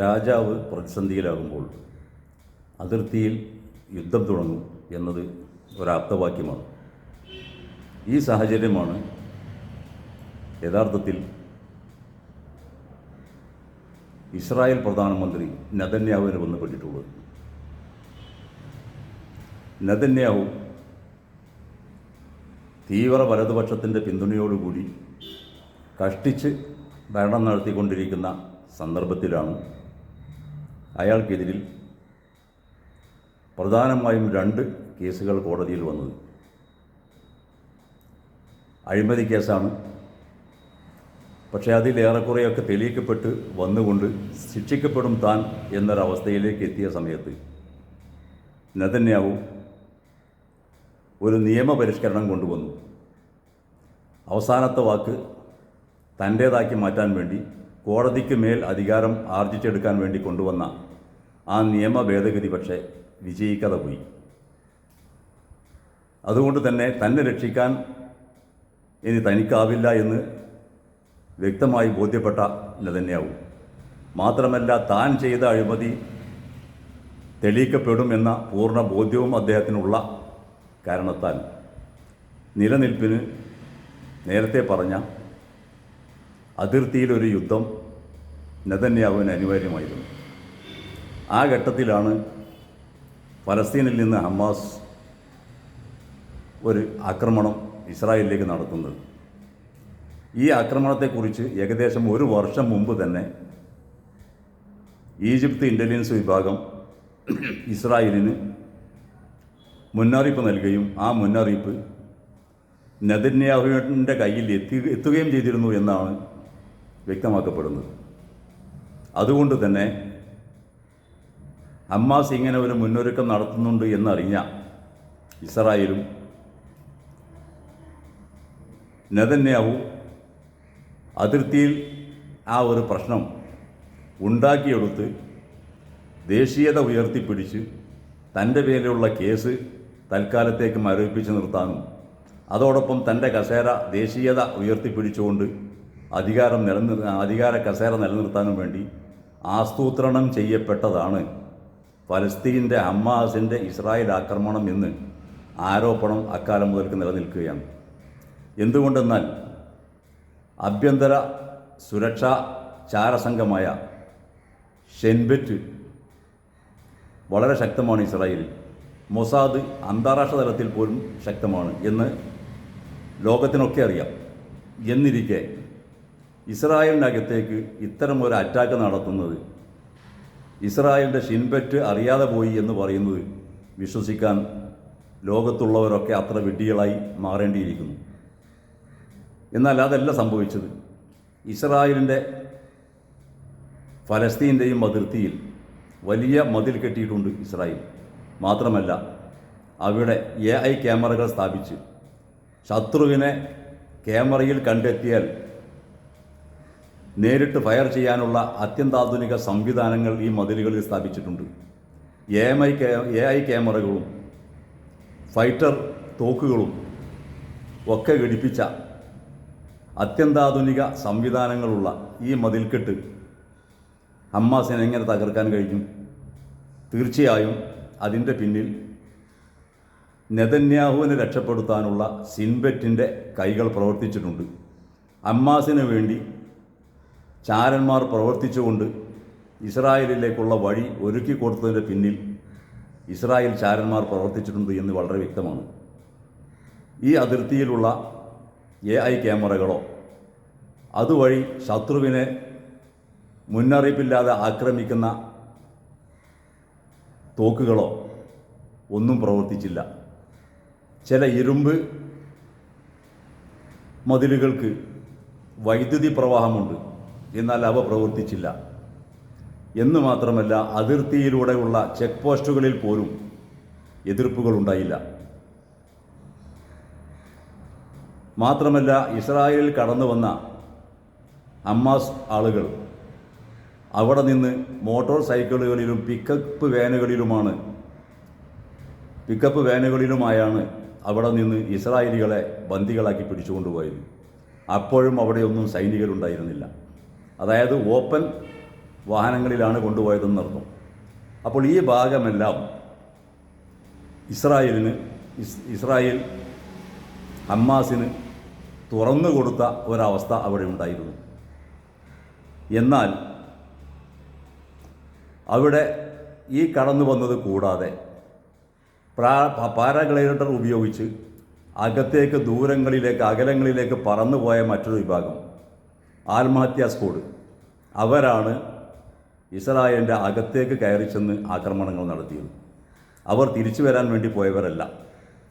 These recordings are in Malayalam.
രാജാവ് പ്രതിസന്ധിയിലാകുമ്പോൾ അതിർത്തിയിൽ യുദ്ധം തുടങ്ങും എന്നത് ഒരാപ്തവാക്യമാണ്. ഈ സാഹചര്യമാണ് യഥാർത്ഥത്തിൽ ഇസ്രായേൽ പ്രധാനമന്ത്രി നദന്യാവിന് ബന്ധപ്പെട്ടിട്ടുള്ളത്. നദന്യാവു തീവ്ര വലതുപക്ഷത്തിന്റെ പിന്തുണയോടുകൂടി കഷ്ടിച്ച് ഭരണം നടത്തിക്കൊണ്ടിരിക്കുന്ന സന്ദർഭത്തിലാണ് അയാൾക്കെതിരിൽ പ്രധാനമായും രണ്ട് കേസുകൾ കോടതിയിൽ വന്നത്. അഴിമതി കേസാണ്. പക്ഷേ അതിൽ ഏറെക്കുറെയൊക്കെ തെളിയിക്കപ്പെട്ട് വന്നുകൊണ്ട് ശിക്ഷിക്കപ്പെടും താൻ എന്നൊരവസ്ഥയിലേക്ക് എത്തിയ സമയത്ത് നെതന്യാവു ഒരു നിയമപരിഷ്കരണം കൊണ്ടുവന്നു. അവസാനത്തെ വാക്ക് തന്റേതാക്കി മാറ്റാൻ വേണ്ടി കോടതിക്ക് മേൽ അധികാരം ആർജിച്ചെടുക്കാൻ വേണ്ടി കൊണ്ടുവന്ന ആ നിയമ ഭേദഗതി പക്ഷേ വിജയിക്കാതെ പോയി. അതുകൊണ്ട് തന്നെ തന്നെ രക്ഷിക്കാൻ ഇനി തനിക്കാവില്ല എന്ന് വ്യക്തമായി ബോധ്യപ്പെട്ട തന്നെയാവും മാത്രമല്ല താൻ ചെയ്ത അഴിമതി തെളിയിക്കപ്പെടുമെന്ന പൂർണ ബോധ്യവും അദ്ദേഹത്തിനുള്ള കാരണത്താൽ നിലനിൽപ്പിന് നേരത്തെ പറഞ്ഞ അതിർത്തിയിലൊരു യുദ്ധം നെതന്യാവിന് അനിവാര്യമായിരുന്നു. ആ ഘട്ടത്തിലാണ് പലസ്തീനിൽ നിന്ന് ഹമാസ് ഒരു ആക്രമണം ഇസ്രായേലിലേക്ക് നടത്തുന്നത്. ഈ ആക്രമണത്തെക്കുറിച്ച് ഏകദേശം ഒരു വർഷം മുമ്പ് തന്നെ ഈജിപ്ത് ഇന്റലിജൻസ് വിഭാഗം ഇസ്രായേലിന് മുന്നറിയിപ്പ് നൽകുകയും ആ മുന്നറിയിപ്പ് നെതന്യാഹുവിന്റെ കയ്യിൽ എത്തി എത്തുകയും ചെയ്തിരുന്നു എന്നാണ് വ്യക്തമാക്കപ്പെടുന്നത്. അതുകൊണ്ട് തന്നെ ഹമ്മാസ് ഇങ്ങനെ ഒരു മുന്നൊരുക്കം നടത്തുന്നുണ്ട് എന്നറിഞ്ഞ ഇസ്രായേലും നെതന്യാവും അതിർത്തിയിൽ ആ ഒരു പ്രശ്നം ഉണ്ടാക്കിയെടുത്ത് ദേശീയത ഉയർത്തിപ്പിടിച്ച് തന്റെ പേരിലുള്ള കേസ് തൽക്കാലത്തേക്ക് മരവിപ്പിച്ച് നിർത്താനും അതോടൊപ്പം തന്റെ കസേര ദേശീയത ഉയർത്തിപ്പിടിച്ചുകൊണ്ട് അധികാരം നിലനിർ അധികാര കസേര നിലനിർത്താനും വേണ്ടി ആസൂത്രണം ചെയ്യപ്പെട്ടതാണ് ഫലസ്തീന്റെ ഹമ്മാസിന്റെ ഇസ്രായേൽ ആക്രമണം എന്ന് ആരോപണം അക്കാലം മുതൽക്ക് നിലനിൽക്കുകയാണ്. എന്തുകൊണ്ടെന്നാൽ ആഭ്യന്തര സുരക്ഷാ ചാരസംഘമായ ഷെൻബെറ്റ് വളരെ ശക്തമാണ് ഇസ്രായേലിൽ. മൊസാദ് അന്താരാഷ്ട്ര തലത്തിൽ പോലും ശക്തമാണ് എന്ന് ലോകത്തിനൊക്കെ അറിയാം. എന്നിരിക്കെ ഇസ്രായേലിനകത്തേക്ക് ഇത്തരം ഒരു അറ്റാക്ക് നടത്തുന്നത് ഇസ്രായേലിന്റെ ഷിൻബറ്റ് അറിയാതെ പോയി എന്ന് പറയുന്നത് വിശ്വസിക്കാൻ ലോകത്തുള്ളവരൊക്കെ അത്ര വിഡ്ഢികളായി മാറേണ്ടിയിരിക്കുന്നു. എന്നാൽ അതല്ല സംഭവിച്ചത്. ഇസ്രായേലിന്റെ ഫലസ്തീന്റെയും അതിർത്തിയിൽ വലിയ മതിൽ കെട്ടിയിട്ടുണ്ട് ഇസ്രായേൽ. മാത്രമല്ല അവിടെ എ ഐ ക്യാമറകൾ സ്ഥാപിച്ച് ശത്രുവിനെ ക്യാമറയിൽ കണ്ടെത്തിയാൽ നേരിട്ട് ഫയർ ചെയ്യാനുള്ള അത്യന്താധുനിക സംവിധാനങ്ങൾ ഈ മതിലുകളിൽ സ്ഥാപിച്ചിട്ടുണ്ട്. A M I A I ക്യാമറകളും ഫൈറ്റർ തോക്കുകളും ഒക്കെ ഘടിപ്പിച്ച അത്യന്താധുനിക സംവിധാനങ്ങളുള്ള ഈ മതിൽക്കെട്ട് ഹമ്മാസിനെ എങ്ങനെ തകർക്കാൻ കഴിഞ്ഞു തീർച്ചയായും അതിന്റെ പിന്നിൽ നെതന്യാഹുവിനെ രക്ഷപ്പെടുത്താനുള്ള സിൻബെറ്റിന്റെ കൈകൾ പ്രവർത്തിച്ചിട്ടുണ്ട്. അമ്മാസിന് വേണ്ടി ചാരന്മാർ പ്രവർത്തിച്ചുകൊണ്ട് ഇസ്രായേലിലേക്കുള്ള വഴി ഒരുക്കി കൊടുത്തതിന്റെ പിന്നിൽ ഇസ്രായേൽ ചാരന്മാർ പ്രവർത്തിച്ചിട്ടുണ്ട് എന്ന് വളരെ വ്യക്തമാണ്. ഈ അതിർത്തിയിലുള്ള എ ഐ ക്യാമറകളോ അതുവഴി ശത്രുവിനെ മുന്നറിയിപ്പില്ലാതെ ആക്രമിക്കുന്ന തോക്കുകളോ ഒന്നും പ്രവർത്തിച്ചില്ല. ചില ഇരുമ്പ് മതിലുകൾക്ക് വൈദ്യുതി പ്രവാഹമുണ്ട്. എന്നാൽ അവ പ്രവർത്തിച്ചില്ല. എന്ന് മാത്രമല്ല അതിർത്തിയിലൂടെയുള്ള ചെക്ക് പോസ്റ്റുകളിൽ പോലും എതിർപ്പുകൾ ഉണ്ടായില്ല. മാത്രമല്ല ഇസ്രായേലിൽ കടന്നു വന്ന അമ്മാസ് ആളുകൾ അവിടെ നിന്ന് മോട്ടോർ സൈക്കിളുകളിലും പിക്കപ്പ് വാനുകളിലുമാണ് പിക്കപ്പ് വാനുകളിലുമായാണ് അവിടെ നിന്ന് ഇസ്രായേലികളെ ബന്ദികളാക്കി പിടിച്ചുകൊണ്ടുപോയത്. അപ്പോഴും അവിടെയൊന്നും സൈനികരുണ്ടായിരുന്നില്ല. അതായത് ഓപ്പൺ വാഹനങ്ങളിലാണ് കൊണ്ടുപോയതെന്ന് അർത്ഥം അപ്പോൾ ഈ ഭാഗമെല്ലാം ഇസ്രായേലിന് ഇസ് ഇസ്രായേൽ ഹമ്മാസിന് തുറന്നു കൊടുത്ത ഒരവസ്ഥ അവിടെ ഉണ്ടായിരുന്നു. എന്നാൽ അവിടെ ഈ കടന്നു വന്നത് കൂടാതെ പ്രാ പാരാഗ്ലൈഡർ ഉപയോഗിച്ച് അകത്തേക്ക് ദൂരങ്ങളിലേക്ക് അകലങ്ങളിലേക്ക് പറന്നുപോയ മറ്റൊരു വിഭാഗം ആത്മഹത്യാ സ്ക്വാഡ് അവരാണ് ഇസ്രായേലിന്റെ അകത്തേക്ക് കയറി ചെന്ന് ആക്രമണങ്ങൾ നടത്തിയത്. അവർ തിരിച്ചു വരാൻ വേണ്ടി പോയവരല്ല.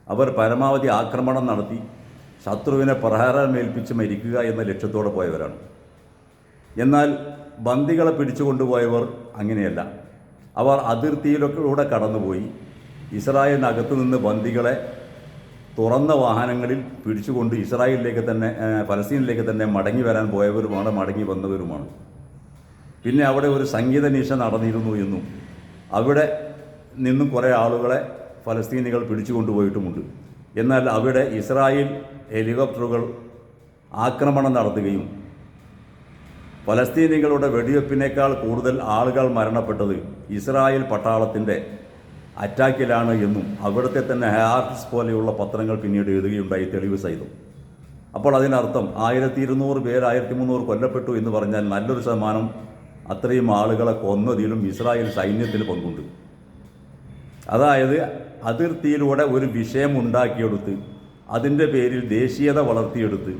അവർ പരമാവധി ആക്രമണം നടത്തി ശത്രുവിനെ പ്രഹാരമേൽപ്പിച്ച് മരിക്കുക എന്ന ലക്ഷ്യത്തോടെ പോയവരാണ്. എന്നാൽ ബന്ദികളെ പിടിച്ചുകൊണ്ടുപോയവർ അങ്ങനെയല്ല. അവർ അതിർത്തിയിലൂടെ കടന്നുപോയി. ഇസ്രായേലിനകത്ത് നിന്ന് ബന്ദികളെ തുറന്ന വാഹനങ്ങളിൽ പിടിച്ചുകൊണ്ട് ഇസ്രായേലിലേക്ക് തന്നെ ഫലസ്തീനിലേക്ക് തന്നെ മടങ്ങി വരാൻ പോയവരുമാണ് മടങ്ങി വന്നവരുമാണ്. പിന്നെ അവിടെ ഒരു സംഗീത നിശ നടന്നിരുന്നു എന്നും അവിടെ നിന്നും കുറേ ആളുകളെ ഫലസ്തീനികൾ പിടിച്ചുകൊണ്ടുപോയിട്ടുമുണ്ട് എന്നാൽ അവിടെ ഇസ്രായേൽ ഹെലികോപ്റ്ററുകൾ ആക്രമണം നടത്തുകയും ഫലസ്തീനികളുടെ വെടിവെപ്പിനേക്കാൾ കൂടുതൽ ആളുകൾ മരണപ്പെട്ടത് ഇസ്രായേൽ പട്ടാളത്തിന്റെ അറ്റാക്കിലാണ് എന്നും അവിടുത്തെ തന്നെ ഹാർട്സ് പോലെയുള്ള പത്രങ്ങൾ പിന്നീട് എഴുതുകയുണ്ടായി തെളിവ് സഹിതം. അപ്പോൾ അതിനർത്ഥം ആയിരത്തി ഇരുന്നൂറ് പേര് ആയിരത്തി മുന്നൂറ് കൊല്ലപ്പെട്ടു എന്ന് പറഞ്ഞാൽ നല്ലൊരു ശതമാനം അത്രയും ആളുകളെ കൊന്നതിലും ഇസ്രായേൽ സൈന്യത്തിൽ പങ്കുണ്ട്. അതായത് അതിർത്തിയിലൂടെ ഒരു വിഷയം ഉണ്ടാക്കിയെടുത്ത് അതിന്റെ പേരിൽ ദേശീയത വളർത്തിയെടുത്ത്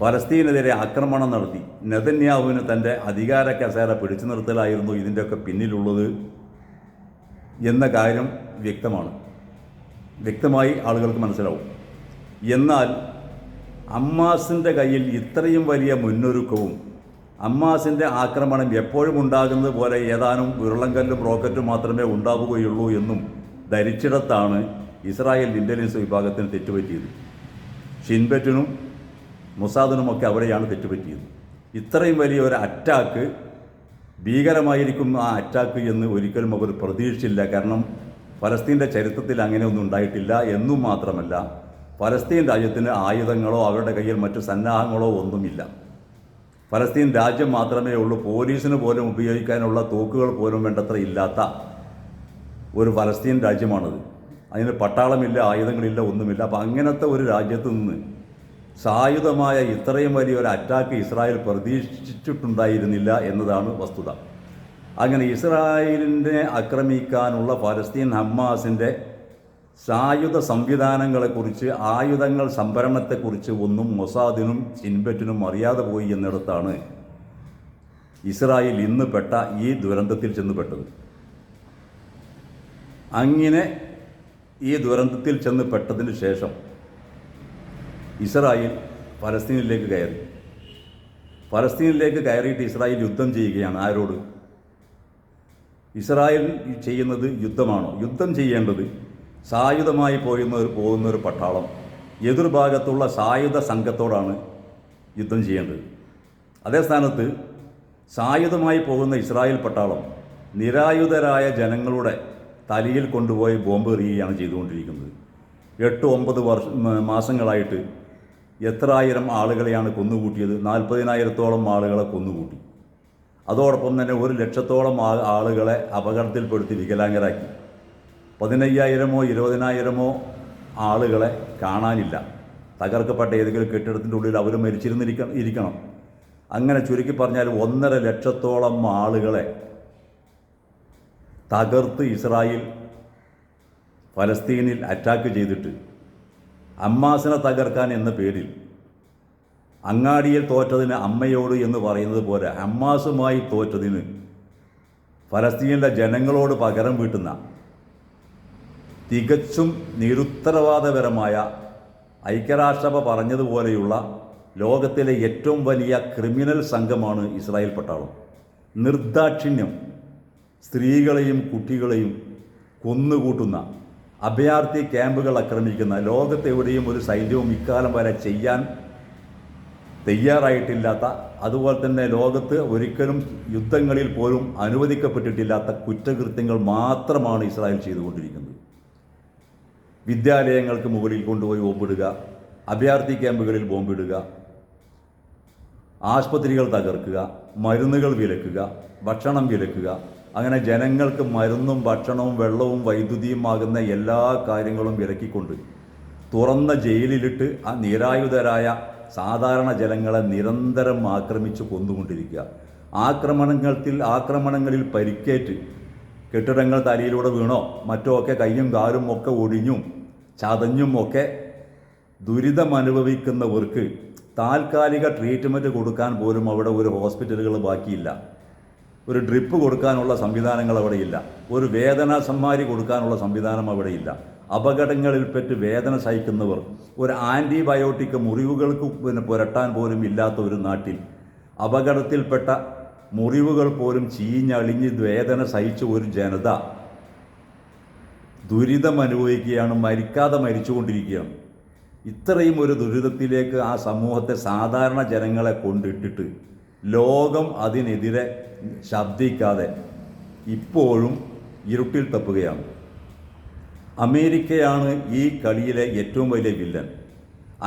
ഫലസ്തീനെതിരെ ആക്രമണം നടത്തി. നെതന്യാഹുവിന് തന്റെ അധികാര കസേര പിടിച്ചു നിർത്തലായിരുന്നു ഇതിന്റെയൊക്കെ പിന്നിലുള്ളത്. എന്ന കാര്യം വ്യക്തമാണ്. വ്യക്തമായി ആളുകൾക്ക് മനസ്സിലാവും. എന്നാൽ അമ്മാസിന്റെ കയ്യിൽ ഇത്രയും വലിയ മുന്നൊരുക്കവും അമ്മാസിന്റെ ആക്രമണം എപ്പോഴും ഉണ്ടാകുന്നത് പോലെ ഏതാനും ഉരുളങ്കല്ലും റോക്കറ്റും മാത്രമേ ഉണ്ടാവുകയുള്ളൂ എന്നും ധരിച്ചിടത്താണ് ഇസ്രായേൽ ഇന്റലിജൻസ് വിഭാഗത്തിന് തെറ്റുപറ്റിയത്. ഷിൻബറ്റിനും മൊസാദിനുമൊക്കെ അവിടെയാണ് തെറ്റുപറ്റിയത്. ഇത്രയും വലിയ ഒരു അറ്റാക്ക് ഭീകരമായിരിക്കും ആ അറ്റാക്ക് എന്ന് ഒരിക്കലും അവർ പ്രതീക്ഷിച്ചില്ല. കാരണം ഫലസ്തീന്റെ ചരിത്രത്തിൽ അങ്ങനെയൊന്നും ഉണ്ടായിട്ടില്ല എന്നും മാത്രമല്ല ഫലസ്തീൻ രാജ്യത്തിന് ആയുധങ്ങളോ അവരുടെ കയ്യിൽ മറ്റു സന്നാഹങ്ങളോ ഒന്നുമില്ല. ഫലസ്തീൻ രാജ്യം മാത്രമേ ഉള്ളൂ പോലീസിന് പോലും ഉപയോഗിക്കാനുള്ള തോക്കുകൾ പോലും വേണ്ടത്ര ഇല്ലാത്ത ഒരു ഫലസ്തീൻ രാജ്യമാണത്. അതിന് പട്ടാളമില്ല ആയുധങ്ങളില്ല ഒന്നുമില്ല. അപ്പം അങ്ങനത്തെ ഒരു രാജ്യത്ത് നിന്ന് സായുധമായ ഇത്രയും വലിയൊരു അറ്റാക്ക് ഇസ്രായേൽ പ്രതീക്ഷിച്ചിട്ടുണ്ടായിരുന്നില്ല എന്നതാണ് വസ്തുത. അങ്ങനെ ഇസ്രായേലിനെ ആക്രമിക്കാനുള്ള ഫലസ്തീൻ ഹമ്മാസിന്റെ സായുധ സംവിധാനങ്ങളെക്കുറിച്ച് ആയുധങ്ങൾ സംഭരണത്തെക്കുറിച്ച് ഒന്നും മൊസാദിനും ചിൻബറ്റിനും അറിയാതെ പോയി എന്നിടത്താണ് ഇസ്രായേൽ ഇന്ന് പെട്ട ഈ ദുരന്തത്തിൽ ചെന്ന് പെട്ടത് അങ്ങനെ ഈ ദുരന്തത്തിൽ ചെന്ന് പെട്ടതിന് ശേഷം ഇസ്രായേൽ ഫലസ്തീനിലേക്ക് കയറി. ഫലസ്തീനിലേക്ക് കയറിയിട്ട് ഇസ്രായേൽ യുദ്ധം ചെയ്യുകയാണ്. ആരോട്? ഇസ്രായേൽ ചെയ്യുന്നത് യുദ്ധമാണോ? യുദ്ധം ചെയ്യേണ്ടത് സായുധമായി പോയുന്ന ഒരു പോകുന്ന ഒരു പട്ടാളം. എതിർഭാഗത്തുള്ള സായുധ സംഘത്തോടാണ് യുദ്ധം ചെയ്യേണ്ടത്. അതേ സ്ഥാനത്ത് സായുധമായി പോകുന്ന ഇസ്രായേൽ പട്ടാളം നിരായുധരായ ജനങ്ങളുടെ തലയിൽ കൊണ്ടുപോയി ബോംബ് എറിയുകയാണ് ചെയ്തുകൊണ്ടിരിക്കുന്നത്. എട്ട് ഒമ്പത് വർഷ മാസങ്ങളായിട്ട് എത്ര ആയിരം ആളുകളെയാണ് കൊന്നുകൂട്ടിയത്? നാൽപ്പതിനായിരത്തോളം ആളുകളെ കൊന്നുകൂട്ടി. അതോടൊപ്പം തന്നെ ഒരു ലക്ഷത്തോളം ആളുകളെ അപകടത്തിൽപ്പെടുത്തി വികലാംഗരാക്കി. പതിനയ്യായിരമോ ഇരുപതിനായിരമോ ആളുകളെ കാണാനില്ല. തകർക്കപ്പെട്ട ഏതെങ്കിലും കെട്ടിടത്തിന്റെ ഉള്ളിൽ അവർ മരിച്ചിരുന്നിരിക്ക ഇരിക്കണം. അങ്ങനെ ചുരുക്കി പറഞ്ഞാൽ ഒന്നര ലക്ഷത്തോളം ആളുകളെ തകർത്ത് ഇസ്രായേൽ ഫലസ്തീനിൽ അറ്റാക്ക് ചെയ്തിട്ട് അമ്മാസിനെ തകർക്കാൻ എന്ന പേരിൽ. അങ്ങാടിയിൽ തോറ്റതിന് അമ്മയോട് എന്ന് പറയുന്നത് പോലെ അമ്മാസുമായി തോറ്റതിന് ഫലസ്തീനിലെ ജനങ്ങളോട് പകരം വീട്ടുന്ന തികച്ചും നിരുത്തരവാദപരമായ ഐക്യരാഷ്ട്രസഭ പറഞ്ഞതുപോലെയുള്ള ലോകത്തിലെ ഏറ്റവും വലിയ ക്രിമിനൽ സംഘമാണ് ഇസ്രായേൽ പട്ടാളം. നിർദാക്ഷിണ്യം സ്ത്രീകളെയും കുട്ടികളെയും കൊന്നുകൂട്ടുന്ന അഭയാർത്ഥി ക്യാമ്പുകൾ ആക്രമിക്കുന്ന ലോകത്തെവിടെയും ഒരു സൈന്യവും ഇക്കാലം വരെ ചെയ്യാൻ തയ്യാറായിട്ടില്ലാത്ത അതുപോലെ തന്നെ ലോകത്ത് ഒരിക്കലും യുദ്ധങ്ങളിൽ പോലും അനുവദിക്കപ്പെട്ടിട്ടില്ലാത്ത കുറ്റകൃത്യങ്ങൾ മാത്രമാണ് ഇസ്രായേൽ ചെയ്തുകൊണ്ടിരിക്കുന്നത്. വിദ്യാലയങ്ങൾക്ക് മുകളിൽ കൊണ്ടുപോയി ബോംബിടുക അഭയാർത്ഥി ക്യാമ്പുകളിൽ ബോംബിടുക ആശുപത്രികൾ തകർക്കുക മരുന്നുകൾ വിലക്കുക ഭക്ഷണം വിലക്കുക അങ്ങനെ ജനങ്ങൾക്ക് മരുന്നും ഭക്ഷണവും വെള്ളവും വൈദ്യുതിയും ആകുന്ന എല്ലാ കാര്യങ്ങളും വിലക്കിക്കൊണ്ട് തുറന്ന ജയിലിലിട്ട് ആ നിരായുധരായ സാധാരണ ജനങ്ങളെ നിരന്തരം ആക്രമിച്ച് കൊന്നുകൊണ്ടിരിക്കുക. ആക്രമണങ്ങളിൽ ആക്രമണങ്ങളിൽ പരിക്കേറ്റ് കെട്ടിടങ്ങൾ തലയിലൂടെ വീണോ മറ്റോ ഒക്കെ കയ്യും കാലും ഒക്കെ ഒടിഞ്ഞും ചതഞ്ഞും ഒക്കെ ദുരിതമനുഭവിക്കുന്നവർക്ക് താൽക്കാലിക ട്രീറ്റ്മെന്റ് കൊടുക്കാൻ പോലും അവിടെ ഒരു ഹോസ്പിറ്റലുകൾ ബാക്കിയില്ല. ഒരു ഡ്രിപ്പ് കൊടുക്കാനുള്ള സംവിധാനങ്ങൾ അവിടെ ഇല്ല ഒരു വേദന സമ്മാരി കൊടുക്കാനുള്ള സംവിധാനം അവിടെ ഇല്ല അപകടങ്ങളിൽ അപകടങ്ങളിൽപ്പെട്ട് വേദന സഹിക്കുന്നവർ ഒരു ആന്റിബയോട്ടിക് മുറിവുകൾക്ക് പിന്നെ പുരട്ടാൻ പോലും ഇല്ലാത്ത ഒരു നാട്ടിൽ അപകടത്തിൽപ്പെട്ട മുറിവുകൾ പോലും ചീഞ്ഞളിഞ്ഞ് വേദന സഹിച്ച ഒരു ജനത ദുരിതം അനുഭവിക്കുകയാണ് മരിക്കാതെ മരിച്ചുകൊണ്ടിരിക്കുകയാണ്. ഇത്രയും ഒരു ദുരിതത്തിലേക്ക് ആ സമൂഹത്തെ സാധാരണ ജനങ്ങളെ കൊണ്ടിട്ടിട്ട് ലോകം അതിനെതിരെ ശബ്ദിക്കാതെ ഇപ്പോഴും ഇരുട്ടിൽ തപ്പുകയാണ്. അമേരിക്കയാണ് ഈ കളിയിലെ ഏറ്റവും വലിയ വില്ലൻ.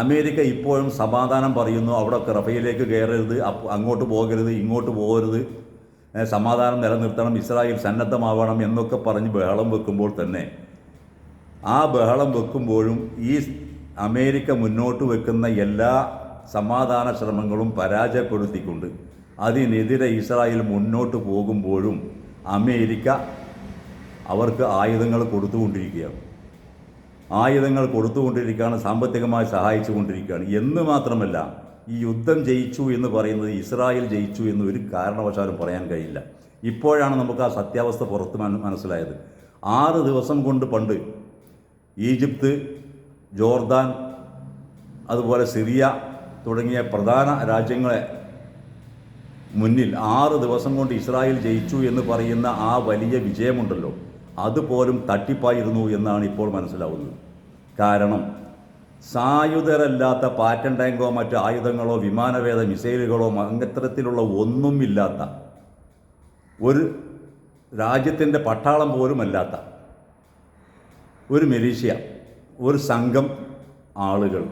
അമേരിക്ക ഇപ്പോഴും സമാധാനം പറയുന്നു അവിടെ റഫയിലേക്ക് കയറരുത് അങ്ങോട്ട് പോകരുത് ഇങ്ങോട്ട് പോകരുത്. സമാധാനം നിലനിർത്തണം ഇസ്രായേൽ സന്നദ്ധമാവണം എന്നൊക്കെ പറഞ്ഞ് ബഹളം വെക്കുമ്പോൾ തന്നെ ആ ബഹളം വെക്കുമ്പോഴും ഈ അമേരിക്ക മുന്നോട്ട് വെക്കുന്ന എല്ലാ സമാധാന ശ്രമങ്ങളും പരാജയപ്പെടുത്തിക്കൊണ്ട് അതിനെതിരെ ഇസ്രായേൽ മുന്നോട്ട് പോകുമ്പോഴും അമേരിക്ക അവർക്ക് ആയുധങ്ങൾ കൊടുത്തുകൊണ്ടിരിക്കുകയാണ്. ആയുധങ്ങൾ കൊടുത്തുകൊണ്ടിരിക്കുകയാണ് സാമ്പത്തികമായി സഹായിച്ചുകൊണ്ടിരിക്കുകയാണ്. എന്ന് മാത്രമല്ല ഈ യുദ്ധം ജയിച്ചു എന്ന് പറയുന്നത് ഇസ്രായേൽ ജയിച്ചു എന്ന് ഒരു കാരണവശാലും പറയാൻ കഴിയില്ല. ഇപ്പോഴാണ് നമുക്ക് ആ സത്യാവസ്ഥ പുറത്ത് മന- മനസ്സിലായത്. ആറ് ദിവസം കൊണ്ട് പണ്ട് ഈജിപ്ത് ജോർദാൻ അതുപോലെ സിറിയ തുടങ്ങിയ പ്രധാന രാജ്യങ്ങളെ മുന്നിൽ ആറ് ദിവസം കൊണ്ട് ഇസ്രായേൽ ജയിച്ചു എന്ന് പറയുന്ന ആ വലിയ വിജയമുണ്ടല്ലോ. അതുപോലും തട്ടിപ്പായിരുന്നു എന്നാണ് ഇപ്പോൾ മനസ്സിലാവുന്നത്. കാരണം സായുധരല്ലാത്ത പാറ്റൻ ടാങ്കോ മറ്റ് ആയുധങ്ങളോ വിമാനവേദ മിസൈലുകളോ അങ്ങത്തരത്തിലുള്ള ഒന്നുമില്ലാത്ത ഒരു രാജ്യത്തിന്റെ പട്ടാളം പോലുമല്ലാത്ത ഒരു മിലീഷ്യ ഒരു സംഘം ആളുകൾ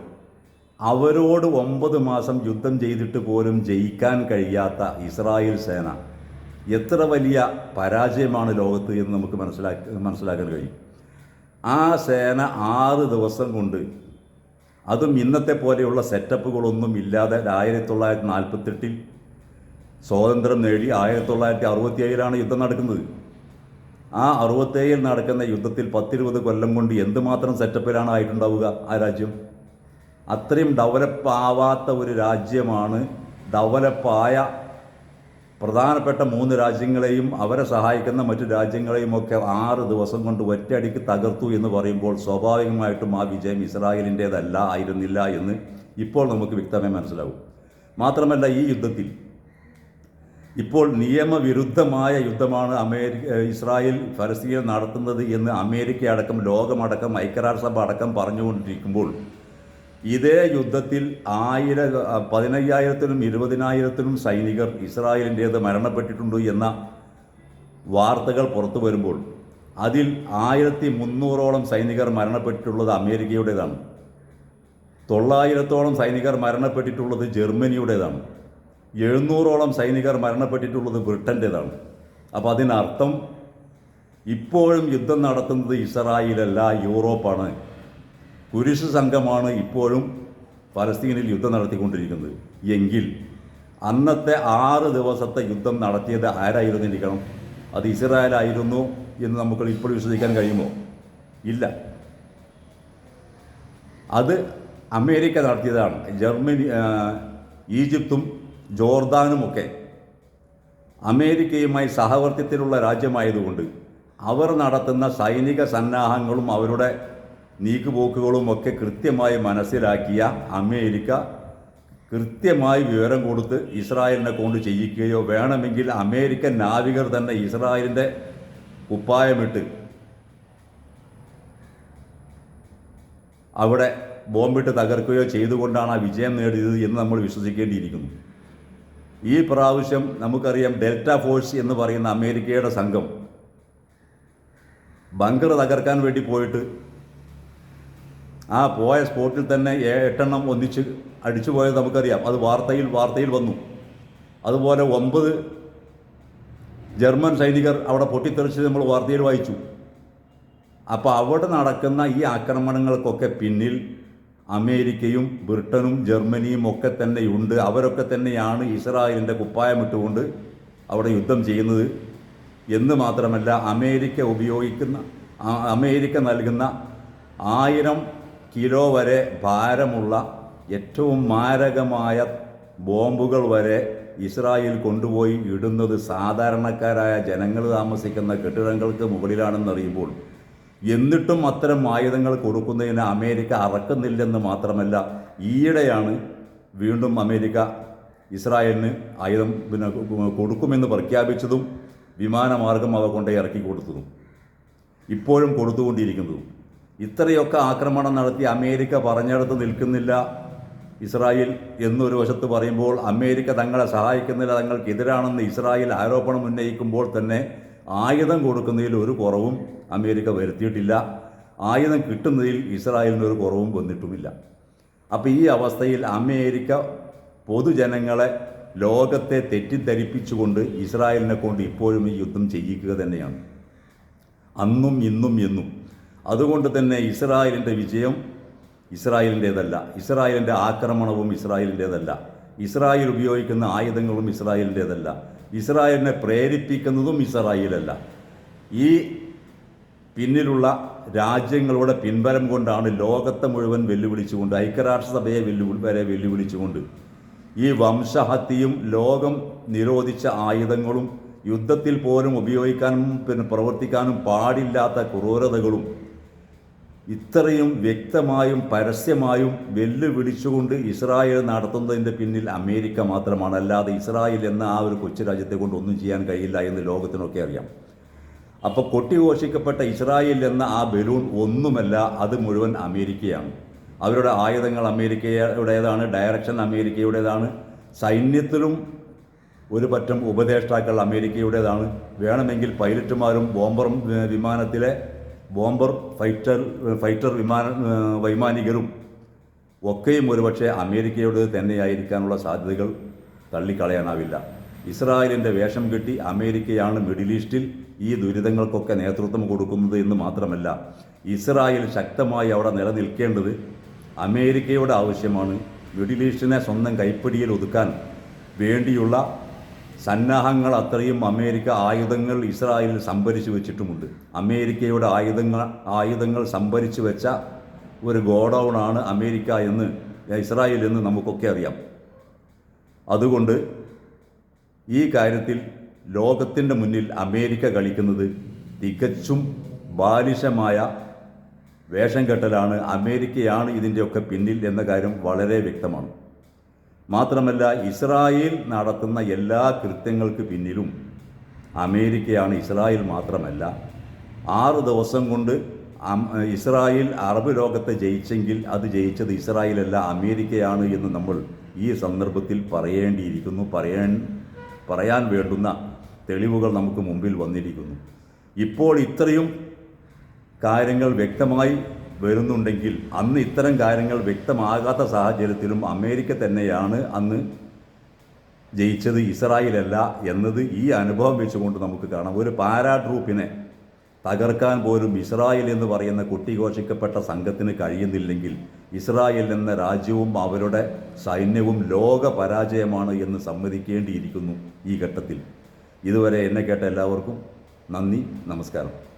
അവരോട് ഒമ്പത് മാസം യുദ്ധം ചെയ്തിട്ട് പോലും ജയിക്കാൻ കഴിയാത്ത ഇസ്രായേൽ സേന എത്ര വലിയ പരാജയമാണ് ലോകത്ത് എന്ന് നമുക്ക് മനസ്സിലാക്കി മനസ്സിലാക്കാൻ കഴിയും. ആ സേന ആറ് ദിവസം കൊണ്ട് അതും ഇന്നത്തെ പോലെയുള്ള സെറ്റപ്പുകളൊന്നും ഇല്ലാതെ ആയിരത്തി തൊള്ളായിരത്തി നാൽപ്പത്തെട്ടിൽ സ്വാതന്ത്ര്യം നേടി ആയിരത്തി തൊള്ളായിരത്തി അറുപത്തി ഏഴിലാണ് യുദ്ധം നടക്കുന്നത്. ആ അറുപത്തേഴിൽ നടക്കുന്ന യുദ്ധത്തിൽ പത്തിരുപത് കൊല്ലം കൊണ്ട് എന്തുമാത്രം സെറ്റപ്പിലാണ് ആയിട്ടുണ്ടാവുക ആ രാജ്യം? അത്രയും ഡെവലപ്പ് ആവാത്ത ഒരു രാജ്യമാണ് ഡെവലപ്പായ പ്രധാനപ്പെട്ട മൂന്ന് രാജ്യങ്ങളെയും അവരെ സഹായിക്കുന്ന മറ്റു രാജ്യങ്ങളെയും ഒക്കെ ആറ് ദിവസം കൊണ്ട് ഒറ്റയടിക്ക് തകർത്തു എന്ന് പറയുമ്പോൾ സ്വാഭാവികമായിട്ടും ആ വിജയം ഇസ്രായേലിന്റേതല്ല ആയിരുന്നില്ല എന്ന് ഇപ്പോൾ നമുക്ക് വ്യക്തമായി മനസ്സിലാവും. മാത്രമല്ല ഈ യുദ്ധത്തിൽ ഇപ്പോൾ നിയമവിരുദ്ധമായ യുദ്ധമാണ് അമേരിക്ക ഇസ്രായേൽ ഫലസ്തീനിൽ നടത്തുന്നത് എന്ന് അമേരിക്ക അടക്കം ലോകമടക്കം ഐക്യരാഷ്ട്രസഭ അടക്കം പറഞ്ഞുകൊണ്ടിരിക്കുമ്പോൾ ഇതേ യുദ്ധത്തിൽ ആയിര പതിനയ്യായിരത്തിനും ഇരുപതിനായിരത്തിനും സൈനികർ ഇസ്രായേലിന്റേത് മരണപ്പെട്ടിട്ടുണ്ട് എന്ന വാർത്തകൾ പുറത്തു വരുമ്പോൾ അതിൽ ആയിരത്തി മുന്നൂറോളം സൈനികർ മരണപ്പെട്ടിട്ടുള്ളത് അമേരിക്കയുടേതാണ്. തൊള്ളായിരത്തോളം സൈനികർ മരണപ്പെട്ടിട്ടുള്ളത് ജർമ്മനിയുടേതാണ്. എഴുന്നൂറോളം സൈനികർ മരണപ്പെട്ടിട്ടുള്ളത് ബ്രിട്ടന്റേതാണ്. അപ്പോൾ അതിനർത്ഥം ഇപ്പോഴും യുദ്ധം നടത്തുന്നത് ഇസ്രായേലല്ല യൂറോപ്പാണ്. കുരിശ് സംഘമാണ് ഇപ്പോഴും പലസ്തീനിൽ യുദ്ധം നടത്തിക്കൊണ്ടിരിക്കുന്നത്. എങ്കിൽ അന്നത്തെ ആറ് ദിവസത്തെ യുദ്ധം നടത്തിയത് ആരായിരുന്നിരിക്കണം അത് ഇസ്രായേലായിരുന്നു എന്ന് നമുക്ക് ഇപ്പോൾ വിശ്വസിക്കാൻ കഴിയുമോ? ഇല്ല. അത് അമേരിക്ക നടത്തിയതാണ്. ജർമ്മനി ഈജിപ്തും ജോർദാനുമൊക്കെ അമേരിക്കയുമായി സഹവർത്തിത്തിലുള്ള രാജ്യമായതുകൊണ്ട് അവർ നടത്തുന്ന സൈനിക സന്നാഹങ്ങളും അവരുടെ നീക്കുപോക്കുകളും ഒക്കെ കൃത്യമായി മനസ്സിലാക്കിയ അമേരിക്ക കൃത്യമായി വിവരം കൊടുത്ത് ഇസ്രായേലിനെ കൊണ്ട് ചെയ്യിക്കുകയോ വേണമെങ്കിൽ അമേരിക്കൻ നാവികർ തന്നെ ഇസ്രായേലിന്റെ കുപ്പായമിട്ട് അവിടെ ബോംബിട്ട് തകർക്കുകയോ ചെയ്തുകൊണ്ടാണ് ആ വിജയം നേടിയത് എന്ന് നമ്മൾ വിശ്വസിക്കേണ്ടിയിരിക്കുന്നു. ഈ പ്രാവശ്യം നമുക്കറിയാം ഡെൽറ്റ ഫോഴ്സ് എന്ന് പറയുന്ന അമേരിക്കയുടെ സംഘം ബങ്കർ തകർക്കാൻ വേണ്ടി പോയിട്ട് ആ പോയ സ്പോട്ടിൽ തന്നെ എട്ടെണ്ണം ഒന്നിച്ച് അടിച്ചു പോയത് നമുക്കറിയാം. അത് വാർത്തയിൽ വാർത്തയിൽ വന്നു. അതുപോലെ ഒമ്പത് ജർമ്മൻ സൈനികർ അവിടെ പൊട്ടിത്തെറിച്ചത് നമ്മൾ വാർത്തയിൽ വായിച്ചു. അപ്പോൾ അവിടെ നടക്കുന്ന ഈ ആക്രമണങ്ങൾക്കൊക്കെ പിന്നിൽ അമേരിക്കയും ബ്രിട്ടനും ജർമ്മനിയും ഒക്കെ തന്നെയുണ്ട്. അവരൊക്കെ തന്നെയാണ് ഇസ്രായേലിന്റെ കുപ്പായമിട്ടുകൊണ്ട് അവിടെ യുദ്ധം ചെയ്യുന്നത്. എന്ന് മാത്രമല്ല അമേരിക്ക ഉപയോഗിക്കുന്ന അമേരിക്ക നൽകുന്ന ആയിരം കിലോ വരെ ഭാരമുള്ള ഏറ്റവും മാരകമായ ബോംബുകൾ വരെ ഇസ്രായേൽ കൊണ്ടുപോയി ഇടുന്നത് സാധാരണക്കാരായ ജനങ്ങൾ താമസിക്കുന്ന കെട്ടിടങ്ങൾക്ക് മുകളിലാണെന്നറിയുമ്പോൾ എന്നിട്ടും അത്തരം ആയുധങ്ങൾ കൊടുക്കുന്നതിന് അമേരിക്ക അറക്കുന്നില്ലെന്ന് മാത്രമല്ല ഈയിടെയാണ് വീണ്ടും അമേരിക്ക ഇസ്രായേലിന് ആയുധം പിന്നെ കൊടുക്കുമെന്ന് പ്രഖ്യാപിച്ചതും വിമാനമാർഗം അവ കൊണ്ടേ ഇറക്കി കൊടുത്തതും ഇപ്പോഴും കൊടുത്തുകൊണ്ടിരിക്കുന്നതും. ഇത്രയൊക്കെ ആക്രമണം നടത്തി അമേരിക്ക പറഞ്ഞിടത്ത് നിൽക്കുന്നില്ല. ഇസ്രായേൽ എന്നൊരു വശത്ത് പറയുമ്പോൾ അമേരിക്ക തങ്ങളെ സഹായിക്കുന്നില്ല തങ്ങൾക്കെതിരാണെന്ന് ഇസ്രായേൽ ആരോപണം ഉന്നയിക്കുമ്പോൾ തന്നെ ആയുധം കൊടുക്കുന്നതിൽ ഒരു കുറവും അമേരിക്ക വരുത്തിയിട്ടില്ല. ആയുധം കിട്ടുന്നതിൽ ഇസ്രായേലിന് ഒരു കുറവും വന്നിട്ടുമില്ല. അപ്പോൾ ഈ അവസ്ഥയിൽ അമേരിക്ക പൊതുജനങ്ങളെ ലോകത്തെ തെറ്റിദ്ധരിപ്പിച്ചുകൊണ്ട് ഇസ്രായേലിനെ കൊണ്ട് ഇപ്പോഴും ഈ യുദ്ധം ചെയ്യിക്കുക തന്നെയാണ്. അന്നും ഇന്നും എന്നും അതുകൊണ്ട് തന്നെ ഇസ്രായേലിന്റെ വിജയം ഇസ്രായേലിന്റേതല്ല. ഇസ്രായേലിന്റെ ആക്രമണവും ഇസ്രായേലിന്റേതല്ല. ഇസ്രായേൽ ഉപയോഗിക്കുന്ന ആയുധങ്ങളും ഇസ്രായേലിന്റേതല്ല. ഇസ്രായേലിനെ പ്രേരിപ്പിക്കുന്നതും ഇസ്രായേലല്ല. ഈ പിന്നിലുള്ള രാജ്യങ്ങളുടെ പിൻബലം കൊണ്ടാണ് ലോകത്തെ മുഴുവൻ വെല്ലുവിളിച്ചുകൊണ്ട് ഐക്യരാഷ്ട്രസഭയെ വെല്ലുവിളി വരെ വെല്ലുവിളിച്ചുകൊണ്ട് ഈ വംശഹത്യയും ലോകം നിരോധിച്ച ആയുധങ്ങളും യുദ്ധത്തിൽ പോലും ഉപയോഗിക്കാനും പിന്നെ പ്രവർത്തിക്കാനും പാടില്ലാത്ത ക്രൂരതകളും ഇത്രയും വ്യക്തമായും പരസ്യമായും വെല്ലുവിളിച്ചുകൊണ്ട് ഇസ്രായേൽ നടത്തുന്നതിന്റെ പിന്നിൽ അമേരിക്ക മാത്രമാണ്. അല്ലാതെ ഇസ്രായേൽ എന്ന ആ ഒരു കൊച്ചു രാജ്യത്തെ കൊണ്ട് ഒന്നും ചെയ്യാൻ കഴിയില്ല എന്ന് ലോകത്തിനൊക്കെ അറിയാം. അപ്പോൾ കൊട്ടിഘോഷിക്കപ്പെട്ട ഇസ്രായേൽ എന്ന ആ ബലൂൺ ഒന്നുമല്ല അത് മുഴുവൻ അമേരിക്കയാണ്. അവരുടെ ആയുധങ്ങൾ അമേരിക്കയുടേതാണ് ഡയറക്ഷൻ അമേരിക്കയുടേതാണ് സൈന്യത്തിലും ഒരു പറ്റം ഉപദേഷ്ടാക്കൾ അമേരിക്കയുടേതാണ്. വേണമെങ്കിൽ പൈലറ്റുമാരും ബോംബറും വിമാനത്തിലെ ബോംബർ ഫൈറ്റർ ഫൈറ്റർ വിമാന വൈമാനികരും ഒക്കെയും ഒരുപക്ഷെ അമേരിക്കയോട് തന്നെയായിരിക്കാനുള്ള സാധ്യതകൾ തള്ളിക്കളയാനാവില്ല. ഇസ്രായേലിന്റെ വേഷം കെട്ടി അമേരിക്കയാണ് മിഡിൽ ഈസ്റ്റിൽ ഈ ദുരിതങ്ങൾക്കൊക്കെ നേതൃത്വം കൊടുക്കുന്നത് എന്ന് മാത്രമല്ല ഇസ്രായേൽ ശക്തമായി അവിടെ നിലനിൽക്കേണ്ടത് അമേരിക്കയുടെ ആവശ്യമാണ്. മിഡിൽ ഈസ്റ്റിനെ സ്വന്തം കൈപ്പിടിയിൽ ഒതുക്കാൻ വേണ്ടിയുള്ള സന്നാഹങ്ങൾ അത്രയും അമേരിക്ക ആയുധങ്ങൾ ഇസ്രായേലിൽ സംഭരിച്ചു വെച്ചിട്ടുമുണ്ട്. അമേരിക്കയുടെ ആയുധങ്ങൾ ആയുധങ്ങൾ സംഭരിച്ചു വെച്ച ഒരു ഗോഡൗണാണ് അമേരിക്ക എന്ന് ഇസ്രായേൽ എന്ന് നമുക്കൊക്കെ അറിയാം. അതുകൊണ്ട് ഈ കാര്യത്തിൽ ലോകത്തിന്റെ മുന്നിൽ അമേരിക്ക കളിക്കുന്നത് തികച്ചും ബാലിശമായ വേഷം കെട്ടലാണ് അമേരിക്കയാണ് ഇതിന്റെയൊക്കെ പിന്നിൽ എന്ന കാര്യം വളരെ വ്യക്തമാണ്. മാത്രമല്ല ഇസ്രായേൽ നടത്തുന്ന എല്ലാ കൃത്യങ്ങൾക്ക് പിന്നിലും അമേരിക്കയാണ് ഇസ്രായേൽ മാത്രമല്ല. ആറ് ദിവസം കൊണ്ട് ഇസ്രായേൽ അറബ് ലോകത്തെ ജയിച്ചെങ്കിൽ അത് ജയിച്ചത് ഇസ്രായേലല്ല അമേരിക്കയാണ് എന്ന് നമ്മൾ ഈ സന്ദർഭത്തിൽ പറയേണ്ടിയിരിക്കുന്നു. പറയാൻ പറയാൻ വേണ്ടുന്ന തെളിവുകൾ നമുക്ക് മുമ്പിൽ വന്നിരിക്കുന്നു. ഇപ്പോൾ ഇത്രയും കാര്യങ്ങൾ വ്യക്തമായി വരുന്നുണ്ടെങ്കിൽ അന്ന് ഇത്തരം കാര്യങ്ങൾ വ്യക്തമാകാത്ത സാഹചര്യത്തിലും അമേരിക്ക തന്നെയാണ് അന്ന് ജയിച്ചത് ഇസ്രായേലല്ല എന്നത് ഈ അനുഭവം വെച്ചുകൊണ്ട് നമുക്ക് കാണാം. ഒരു പാരാ ട്രൂപ്പിനെ തകർക്കാൻ പോലും ഇസ്രായേൽ എന്ന് പറയുന്ന കുട്ടിഘോഷിക്കപ്പെട്ട സംഘത്തിന് കഴിയുന്നില്ലെങ്കിൽ ഇസ്രായേൽ എന്ന രാജ്യവും അവരുടെ സൈന്യവും ലോക പരാജയമാണ് എന്ന് സമ്മതിക്കേണ്ടിയിരിക്കുന്നു ഈ ഘട്ടത്തിൽ. ഇതുവരെ എന്നെ കേട്ട എല്ലാവർക്കും നന്ദി നമസ്കാരം.